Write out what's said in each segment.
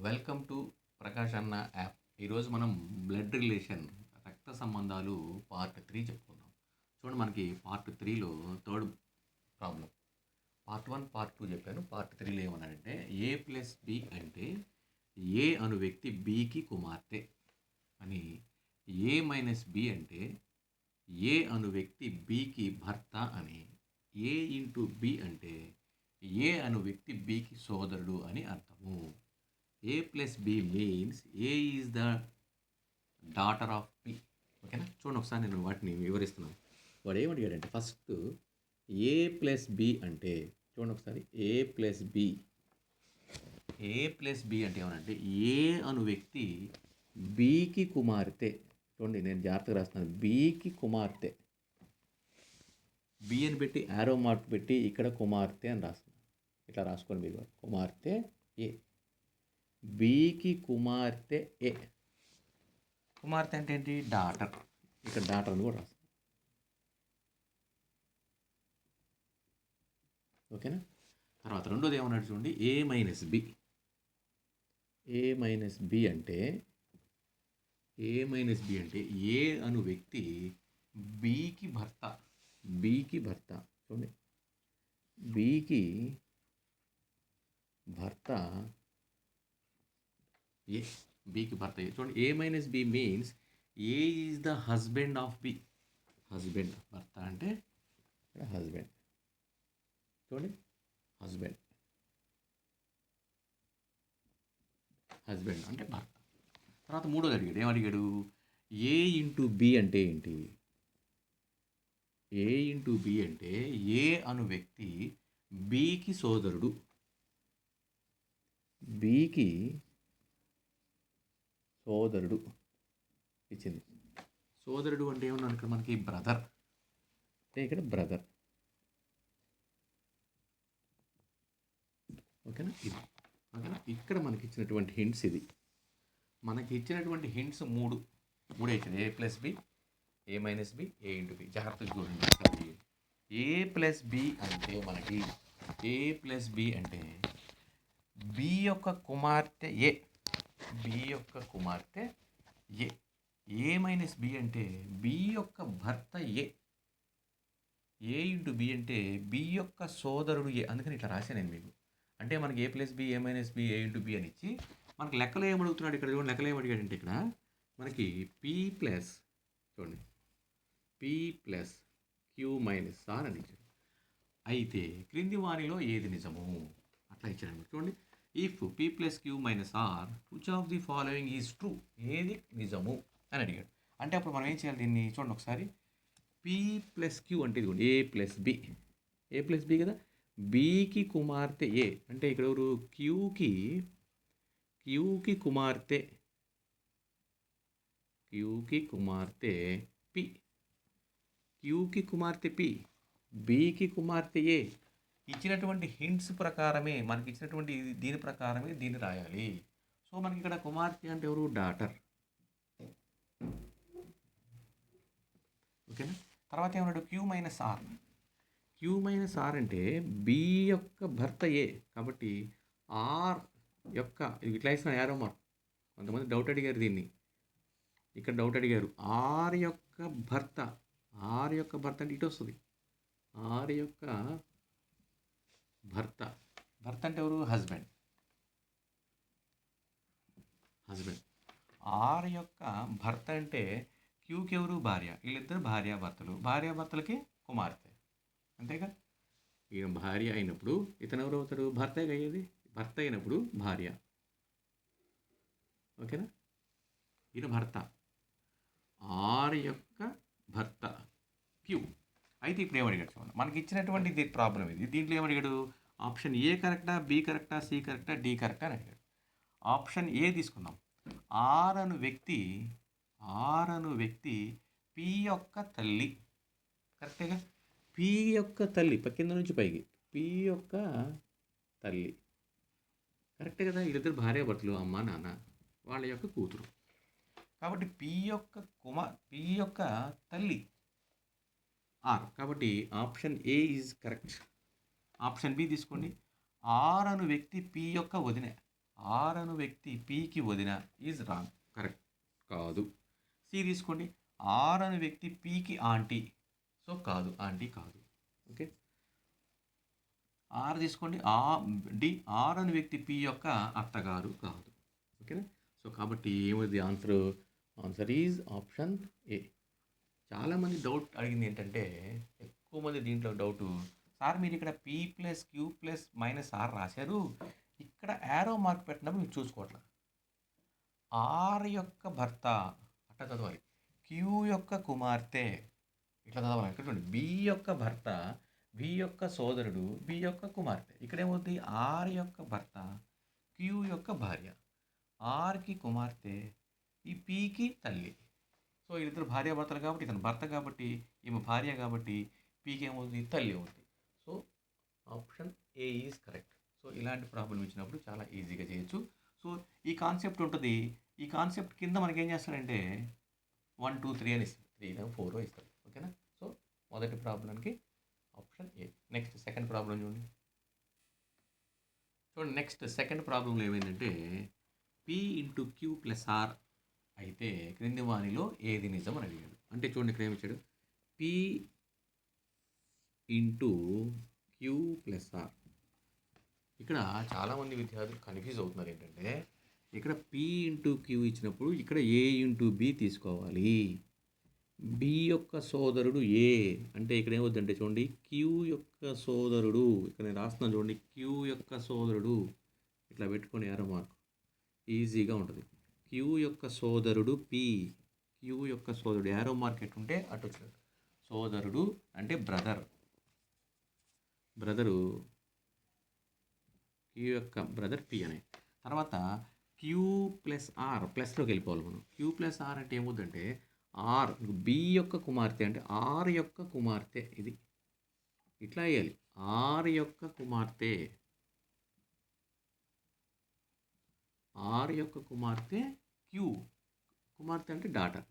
Welcome to Prakash అన్న app. ఈరోజు మనం బ్లడ్ రిలేషన్ రక్త సంబంధాలు పార్ట్ త్రీ చెప్పుకుందాం. చూడండి మనకి పార్ట్ త్రీలో third problem. Part one part two చెప్పాను. పార్ట్ త్రీలో ఏమన్నాడంటే ఏ ప్లస్ బి అంటే ఏ అను వ్యక్తి బికి కుమార్తె అని. ఏ మైనస్ బి అంటే ఏ అను వ్యక్తి బికి భర్త అని. ఏ ఇంటూ బి అంటే ఏ అను వ్యక్తి బికి సోదరుడు అని అర్థము. A plus B means A is the daughter of B ఓకేనా చూడండి ఒకసారి నేను వాటిని వివరిస్తున్నాను. వాడు ఏమడిగాడంటే ఫస్ట్ ఏ ప్లస్ బి అంటే చూడండి ఒకసారి A plus B A plus B అంటే ఏమనంటే ఏ అను వ్యక్తి బీకి కుమార్తె. చూడండి నేను జాగ్రత్తగా రాస్తున్నాను. బీకి కుమార్తె. బి అని పెట్టి యారో మార్క్ పెట్టి ఇక్కడ కుమార్తె అని రాస్తున్నాను. ఇట్లా రాసుకోండి మీరు. కుమార్తె ఏ బికి కుమార్తె ఏ కుమార్తె అంటే ఏంటి? డాటర్ ఇక్కడ డాటర్ అని కూడా రాస్తాం. ఓకేనా? తర్వాత రెండోది ఏమన్నాడు చూడండి? A minus B A minus B అంటే ఏ మైనస్ బి అంటే ఏ అను వ్యక్తి బికి భర్త. బికి భర్త. చూడండి. బికి భర్త ఏ బీకి భర్త చూడండి A minus B means A is the husband of B husband భర్త అంటే హస్బెండ్ చూడండి హస్బెండ్ హస్బెండ్ అంటే భర్త. తర్వాత మూడోది అడిగాడు. ఏమడిగాడు ఏ ఇంటూ బి అంటే ఏంటి? ఏ ఇంటూ బి అంటే ఏ అను వ్యక్తి బికి సోదరుడు. బికి సోదరుడు ఇచ్చింది. సోదరుడు అంటే ఏమన్నా ఇక్కడ మనకి? బ్రదర్. అంటే ఇక్కడ బ్రదర్. ఓకేనా? ఇది. ఓకేనా? ఇక్కడ మనకి ఇచ్చినటువంటి హింట్స్ ఇది. మనకి ఇచ్చినటువంటి హింట్స్ మూడు. మూడే ఇచ్చింది A plus B A minus B A into B. జాగ్రత్తగా చూడండి. ఏ ప్లస్ బి అంటే మనకి ఏ ప్లస్ బి అంటే బి యొక్క కుమార్తె ఏ? బి యొక్క కుమార్తె ఏ ఏ మైనస్ బి అంటే బి యొక్క భర్త ఏ ఏ ఇంటూ బి అంటే బి యొక్క సోదరుడు ఏ అందుకని ఇట్లా రాశాను నేను మీకు. అంటే మనకి A plus B A minus B A into B అని ఇచ్చి మనకి లెక్కలు ఏమడుగుతున్నాడు ఇక్కడ చూడండి లెక్కలు ఏమడిగాడంటే ఇక్కడ మనకి పి ప్లస్ చూడండి. P plus Q minus R అని ఇచ్చాడు. అయితే క్రింది వారిలో ఏది నిజము? అట్లా ఇచ్చాడు చూడండి if P plus Q minus R which of the following is true ఏది నిజము? అని అడిగాడు. అంటే అప్పుడు మనం ఏం చేయాలి దీన్ని? చూడండి ఒకసారి. పి ప్లస్ క్యూ అంటే ఇదిగోండి A plus B A plus B కదా? బీకి కుమార్తె ఏ అంటే ఇక్కడ ఎవరు? క్యూకి క్యూకి కుమార్తె. క్యూకి కుమార్తె పి క్యూకి కుమార్తె పి బీకి కుమార్తె ఏ ఇచ్చినటువంటి హింట్స్ ప్రకారమే మనకి ఇచ్చినటువంటి దీని ప్రకారమే దీన్ని రాయాలి. సో మనకి ఇక్కడ కుమార్తె అంటే ఎవరు? డాటర్ ఓకేనా? తర్వాత ఏమన్నాడు? Q minus R Q minus R అంటే బి యొక్క భర్త ఏ కాబట్టి ఆర్ యొక్క ఇది ఇట్లా ఇస్తున్నా యారో మార్క్ కొంతమంది డౌట్ అడిగారు దీన్ని. ఇక్కడ డౌట్ అడిగారు. ఆర్ యొక్క భర్త ఆర్ యొక్క భర్త అంటే ఇటు వస్తుంది. ఆర్ యొక్క భర్త. భర్త అంటే ఎవరు? హస్బెండ్. హస్బెండ్. ఆర్ యొక్క భర్త అంటే క్యూకి ఎవరు? భార్య. వీళ్ళిద్దరు భార్యాభర్తలు. భార్యాభర్తలకి కుమార్తె. అంతేగా? ఈయన భార్య అయినప్పుడు ఇతను ఎవరు అవుతాడు? భర్త అయ్యేది భర్త అయినప్పుడు భార్య. ఓకేనా? ఈయన భర్త. ఆర్ యొక్క భర్త. క్యూ. అయితే ఇప్పుడు ఏమడిగాడు చూడండి. మనకి ఇచ్చినటువంటి ఇది ప్రాబ్లం ఇది. దీంట్లో ఏమడిగాడు ఆప్షన్ ఏ కరెక్టా బి కరెక్టా సి కరెక్టా డి కరెక్టా అని అడిగాడు. ఆప్షన్ ఏ తీసుకుందాం. ఆర్ అను వ్యక్తి ఆర్ అను వ్యక్తి పి యొక్క తల్లి. కరెక్టేగా పి యొక్క తల్లి కింద నుంచి పైకి. పి యొక్క తల్లి. కరెక్టే కదా? వీళ్ళిద్దరు భార్యాభర్తలు అమ్మ నాన్న వాళ్ళ యొక్క కూతురు. కాబట్టి పి యొక్క కుమార్ పి యొక్క తల్లి. ఆర్. కాబట్టి option A is correct. Option B తీసుకోండి. ఆర్ అను వ్యక్తి పి యొక్క వదిన ఆర్ అను వ్యక్తి పీకి వదిన ఈజ్ రాంగ్. కరెక్ట్. కాదు. సి తీసుకోండి. ఆర్ అను వ్యక్తి పీకి ఆంటీ. సో కాదు. ఆంటీ కాదు. ఓకే? ఆర్ తీసుకోండి. ఆ డి ఆర్ అను వ్యక్తి పి యొక్క అత్తగారు కాదు. ఓకేనా? సో కాబట్టి ఏమిది answer answer is option A చాలామంది డౌట్ అడిగింది ఏంటంటే ఎక్కువ మంది దీంట్లో డౌటు సార్ మీరు ఇక్కడ P plus Q plus minus R రాశారు. ఇక్కడ యారో మార్క్ పెట్టినప్పుడు మీరు చూసుకోవట్లా. ఆర్ యొక్క భర్త అట్లా చదవాలి. క్యూ యొక్క కుమార్తె ఇట్లా చదవాలి. ఇక్కడ చూడండి. బి యొక్క భర్త బి యొక్క సోదరుడు బి యొక్క కుమార్తె. ఇక్కడ ఏమవుతుంది ఆర్ యొక్క భర్త క్యూ యొక్క భార్య. ఆర్కి కుమార్తె ఈ పీకి తల్లి. సో వీళ్ళిద్దరు భార్యాభర్తలు కాబట్టి ఇతను భర్త కాబట్టి ఈమె భార్య కాబట్టి పీకి ఏమవుతుంది తల్లి అవుతుంది so option A is correct. So ఇలాంటి ప్రాబ్లం ఇచ్చినప్పుడు చాలా ఈజీగా చేయొచ్చు. సో ఈ కాన్సెప్ట్ ఉంటుంది. ఈ కాన్సెప్ట్ కింద మనకి ఏం చేస్తాడంటే వన్ టూ త్రీ అని ఇస్తాడు త్రీ ఫోర్ ఇస్తాడు ఓకేనా? సో మొదటి ప్రాబ్లంకి option A. Next second problem చూడండి. చూడండి నెక్స్ట్ సెకండ్ ప్రాబ్లంలో ఏమైందంటే P into Q plus R అయితే క్రింది వానిలో ఏది నిజం అని అడిగాడు. అంటే చూడండి ఇక్కడ ఏమిచ్చాడు? P into Q plus R ఇక్కడ చాలామంది విద్యార్థులు కన్ఫ్యూజ్ అవుతున్నారు ఏంటంటే ఇక్కడ పి ఇంటూ క్యూ ఇచ్చినప్పుడు ఇక్కడ ఏ ఇంటూ బి తీసుకోవాలి. బి యొక్క సోదరుడు ఏ అంటే ఇక్కడ ఏమవుతుందంటే చూడండి క్యూ యొక్క సోదరుడు ఇక్కడ నేను రాస్తున్నాను చూడండి క్యూ యొక్క సోదరుడు. ఇట్లా పెట్టుకొని ఎర్ర మార్క్ ఈజీగా ఉంటుంది. క్యూ యొక్క సోదరుడు పి. క్యూ యొక్క సోదరుడు యారో మార్కెట్ ఉంటే అటు సోదరుడు అంటే బ్రదర్. బ్రదరు క్యూ యొక్క బ్రదర్ పి అనే. తర్వాత క్యూ ప్లస్ ఆర్ ప్లస్లోకి వెళ్ళిపోవాలి మనం. క్యూ ప్లస్ ఆర్ అంటే ఏమవుతుందంటే ఆర్ బి యొక్క కుమార్తె అంటే ఆర్ యొక్క కుమార్తె ఇది. ఇట్లా వేయాలి. ఆర్ యొక్క కుమార్తె. ఆర్ యొక్క కుమార్తె క్యూ కుమార్తె అంటే డాటర్.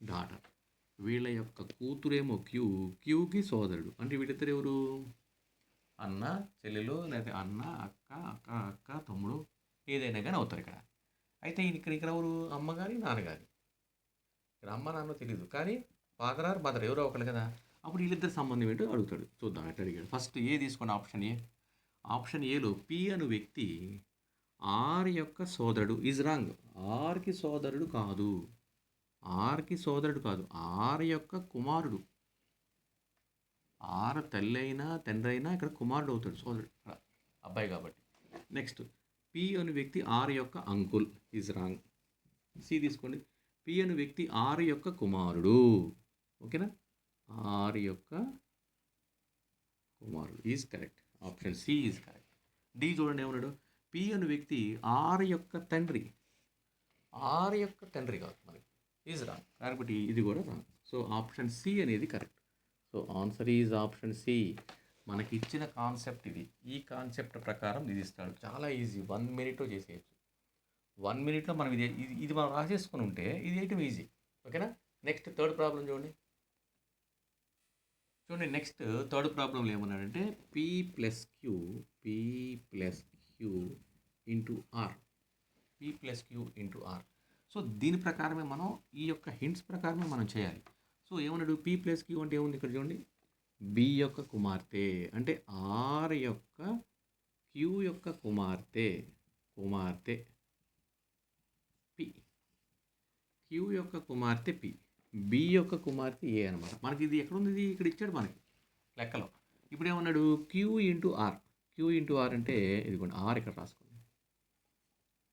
డాటర్. వీళ్ళ యొక్క కూతురేమో క్యూ క్యూకి సోదరుడు. అంటే వీళ్ళిద్దరు ఎవరు? అన్న చెల్లెలు లేదా అన్న అక్క అక్క అక్క తమ్ముడు ఏదైనా కానీ అవుతారు ఇక్కడ. అయితే ఇక్కడ ఇక్కడ ఎవరు? అమ్మగారి నాన్నగారి? ఇక్కడ అమ్మ నాన్న తెలియదు కానీ ఫాదర్ ఆర్ మదర్ ఎవరో ఒకరు కదా. అప్పుడు వీళ్ళిద్దరు సంబంధం ఏంటో అడుగుతాడు. చూద్దాం ఎట్లా అడిగాడు. ఫస్ట్ ఏ తీసుకోండి ఆప్షన్ ఏ? ఆప్షన్ ఏలో పి అను వ్యక్తి ఆర్ యొక్క సోదరుడు ఈజ్ రాంగ్. ఆర్కి సోదరుడు కాదు. ఆర్కి సోదరుడు కాదు. ఆర్ యొక్క కుమారుడు. ఆర్ తల్లి అయినా తండ్రి అయినా ఇక్కడ కుమారుడు అవుతాడు సోదరుడు. అబ్బాయి కాబట్టి. నెక్స్ట్ పి అను వ్యక్తి ఆర్ యొక్క అంకుల్ ఈజ్ రాంగ్. సి తీసుకోండి. పి అను వ్యక్తి ఆర్ యొక్క కుమారుడు. ఓకేనా? ఆర్ యొక్క కుమారుడు. Is correct. Option C is correct D చూడండి ఏమన్నాడు? పి అను వ్యక్తి ఆర్ యొక్క తండ్రి. ఆర్ యొక్క తండ్రి కాదు మనకి. ఈజ్ రాంగ్ కాబట్టి ఇది కూడా రాంగ్ సో ఆప్షన్ సి అనేది correct so answer is option C మనకి ఇచ్చిన కాన్సెప్ట్ ఇది. ఈ కాన్సెప్ట్ ప్రకారం ఇది ఇస్తాడు. చాలా ఈజీ వన్ మినిట్లో చేసేయచ్చు. వన్ మినిట్లో మనం ఇది ఇది ఇది మనం రాసేసుకుని ఉంటే ఇది వేయటం ఈజీ ఓకేనా నెక్స్ట్ థర్డ్ ప్రాబ్లం చూడండి. చూడండి నెక్స్ట్ థర్డ్ ప్రాబ్లంలో ఏమన్నాడంటే P plus Q P plus Q into R P plus Q into R so దీని ప్రకారమే మనం ఈ యొక్క హింట్స్ ప్రకారమే మనం చేయాలి. సో ఏమన్నాడు? పీ ప్లస్ క్యూ అంటే ఏముంది ఇక్కడ చూడండి? బి యొక్క కుమార్తె. అంటే ఆర్ యొక్క క్యూ యొక్క కుమార్తె కుమార్తె పి క్యూ యొక్క కుమార్తె పి బి యొక్క కుమార్తె ఏ అనమాట మనకి ఇది ఎక్కడ ఉంది ఇది? ఇక్కడ ఇచ్చాడు మనకి లెక్కలో. ఇప్పుడు ఏమన్నాడు? Q into R Q into R అంటే ఇదిగోండి ఆర్ ఇక్కడ రాసుకోండి.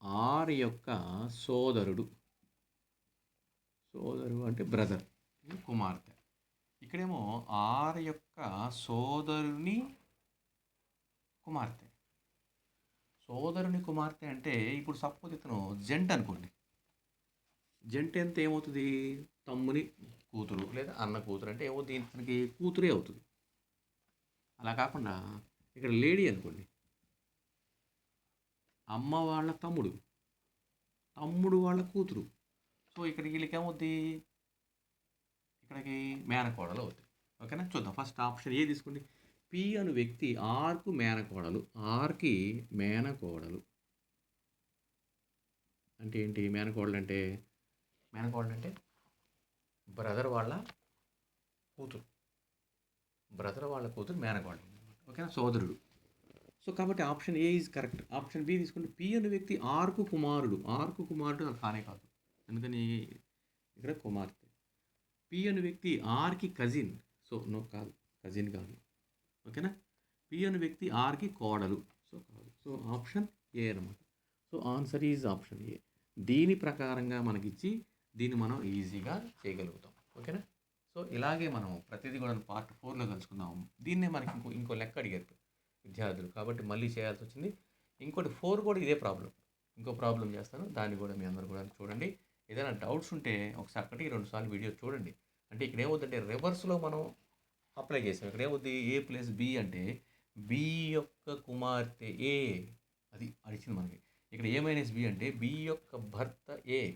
ఆర్ యొక్క సోదరుడు. సోదరుడు అంటే బ్రదర్ కుమార్తె. ఇక్కడేమో ఆర్ యొక్క సోదరుని కుమార్తె. సోదరుని కుమార్తె అంటే ఇప్పుడు సపోజ్ ఇతను జంట అనుకోండి. జంట ఎంత ఏమవుతుంది? తమ్ముని కూతురు లేదా అన్న కూతురు అంటే ఏమవుతుంది ఇతనికి కూతురే అవుతుంది. అలా కాకుండా ఇక్కడ లేడీ అనుకోండి. అమ్మ వాళ్ళ తమ్ముడు తమ్ముడు వాళ్ళ కూతురు. సో ఇక్కడ వీళ్ళకి ఏమవుద్ది? ఇక్కడికి మేనకోడలు అవుతుంది ఓకేనా? చూద్దాం. ఫస్ట్ ఆప్షన్ ఏ తీసుకోండి? పి అను వ్యక్తి ఆర్కు మేనకోడలు. ఆర్కి మేనకోడలు. అంటే ఏంటి? మేనకోడలు అంటే మేనకోడలు అంటే బ్రదర్ వాళ్ళ కూతురు. బ్రదర్ వాళ్ళ కూతురు మేనకోడలు. ఓకేనా? సోదరుడు. సో కాబట్టి option A is correct option B తీసుకుంటే పి అనే వ్యక్తి ఆర్కు కుమారుడు. ఆర్కు కుమారుడు అది కానే కాదు. ఎందుకని? ఇక్కడ కుమార్తె. పి అనే వ్యక్తి ఆర్కి కజిన్ సో నో కాదు. కజిన్ కాదు. ఓకేనా? పి అనే వ్యక్తి ఆర్కి కోడలు. సో కాదు. సో ఆప్షన్ ఏ అనమాట so answer is option A దీని ప్రకారంగా మనకిచ్చి దీన్ని మనం ఈజీగా చేయగలుగుతాం. ఓకేనా? సో ఇలాగే మనం ప్రతిదీ కూడా పార్ట్ ఫోర్లో కలుసుకుందాం. దీన్నే మనకి ఇంకో ఇంకో లెక్క అడిగారు విద్యార్థులు. కాబట్టి మళ్ళీ చేయాల్సి వచ్చింది. ఇంకోటి ఫోర్ కూడా ఇదే ప్రాబ్లం. ఇంకో ప్రాబ్లం చేస్తాను. దాన్ని కూడా మీ అందరు కూడా చూడండి. ఏదైనా డౌట్స్ ఉంటే ఒకసారి ఒకటి రెండు సార్లు వీడియో చూడండి. అంటే ఇక్కడ ఏమవుతుందంటే రివర్స్లో మనం అప్లై చేసాం. ఇక్కడ ఏమవుద్ది? ఏ ప్లస్ బి అంటే బి యొక్క కుమార్తె ఏ అది అడిచింది మనకి. ఇక్కడ ఏ మైనస్ బి అంటే బి యొక్క భర్త ఏ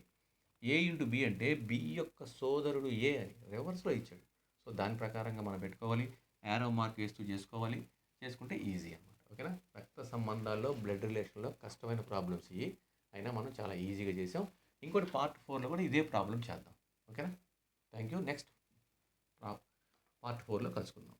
ఏ ఇంటూ బి అంటే బి యొక్క సోదరుడు ఏ అని రివర్స్లో ఇచ్చాడు. సో దాని ప్రకారంగా మనం పెట్టుకోవాలి. యారో మార్క్ వేస్తూ చేసుకోవాలి. చేసుకుంటే ఈజీ అనమాట ఓకేనా రక్త సంబంధాల్లో బ్లడ్ రిలేషన్లో కష్టమైన ప్రాబ్లమ్స్ ఇవి. అయినా మనం చాలా ఈజీగా చేసాం. ఇంకోటి పార్ట్ ఫోర్లో కూడా ఇదే ప్రాబ్లం చేద్దాం. ఓకేనా థ్యాంక్ యూ నెక్స్ట్ పార్ట్ ఫోర్లో కలుసుకుందాం.